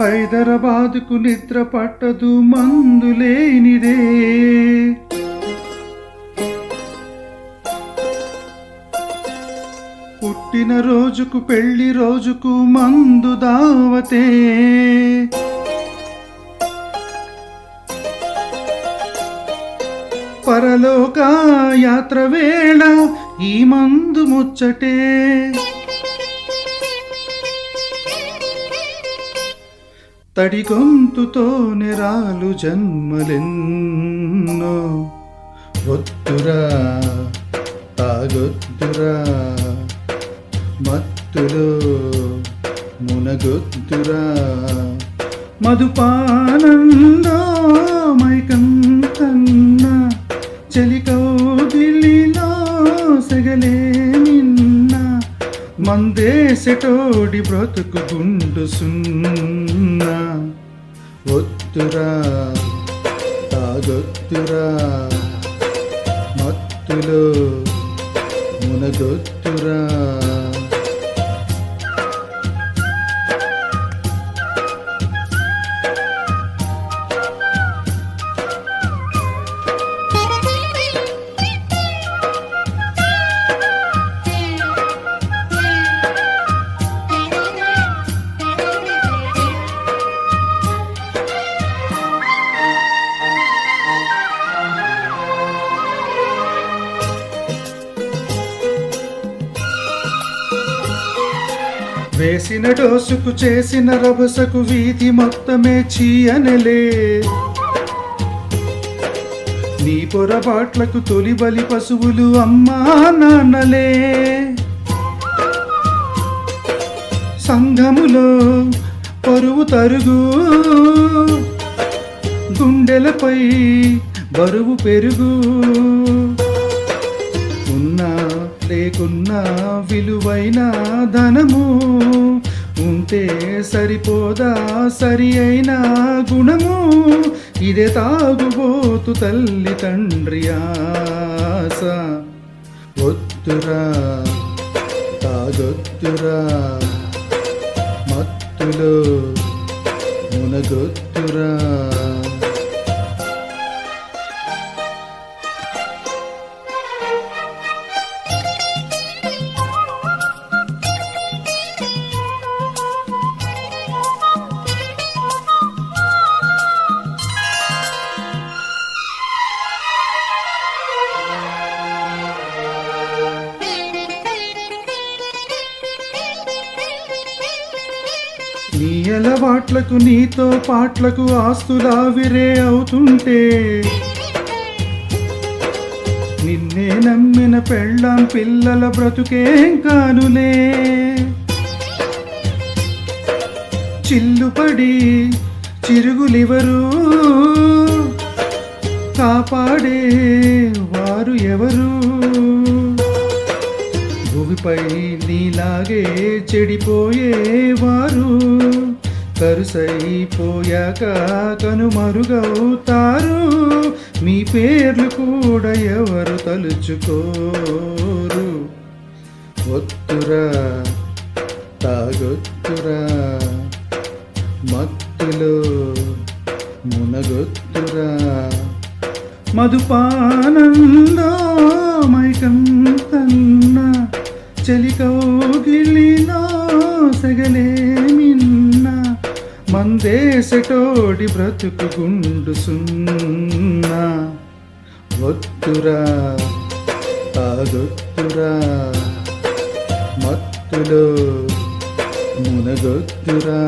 హైదరాబాదుకు నిద్ర పట్టదు మందు లేనిదే. పుట్టిన రోజుకు పెళ్ళి రోజుకు మందు దావతే. పరలోక యాత్ర వేళ ఈ మందు ముచ్చటే. తడి గొంతుతో నెరాలు జన్మలెన్నో. ఒత్తురా తాగొద్దురా మత్తులో మునగొద్దురా. మధుపానందో ముందేసెటోడి బ్రతుకు గుండు సున్నా. ఒత్తురా తాగొత్తురా మత్తులో మునగొత్తురా. వేసిన డోసుకు చేసిన రభసకు వీధి మొత్తమే చీయనలే. నీ పొరపాట్లకు తొలి బలి పశువులు అమ్మా నాన్నలే. సంఘములో పరువు తరుగు. గుండెలపై బరువు పెరుగు. ఉన్నా లేకున్నా విలువైన ధనము. ఉంటే సరిపోదా సరి అయిన గుణము. ఇదే తాగుబోతు తల్లి తండ్రి ఆస ఒత్తురా తాగొత్తురా. మత్తులో మునగొత్తురా. నీ అలవాట్లకు నీతో పాట్లకు ఆస్తులావిరే అవుతుంటే నిన్నే నమ్మిన పెళ్ళాం పిల్లల బ్రతుకేం కానులే. చిల్లుపడి చిరుగులివరు కాపాడే వారు ఎవరు? భూమిపై నీలాగే చెడిపోయేవారు కరుసైపోయాక కనుమరుగవుతారు. మీ పేర్లు కూడా ఎవరు తలుచుకోరు. ఒత్తురా తాగొత్తురా మత్తులో మునగొత్తురా. మధుపానందో మైకం తన్న చెలికౌగిలిలో సగలే మిన్న మందేసటోడి బ్రతుకు గుండు సున్నా. ఒత్తురా తాగొత్తురా మత్తులో మునగొత్తురా.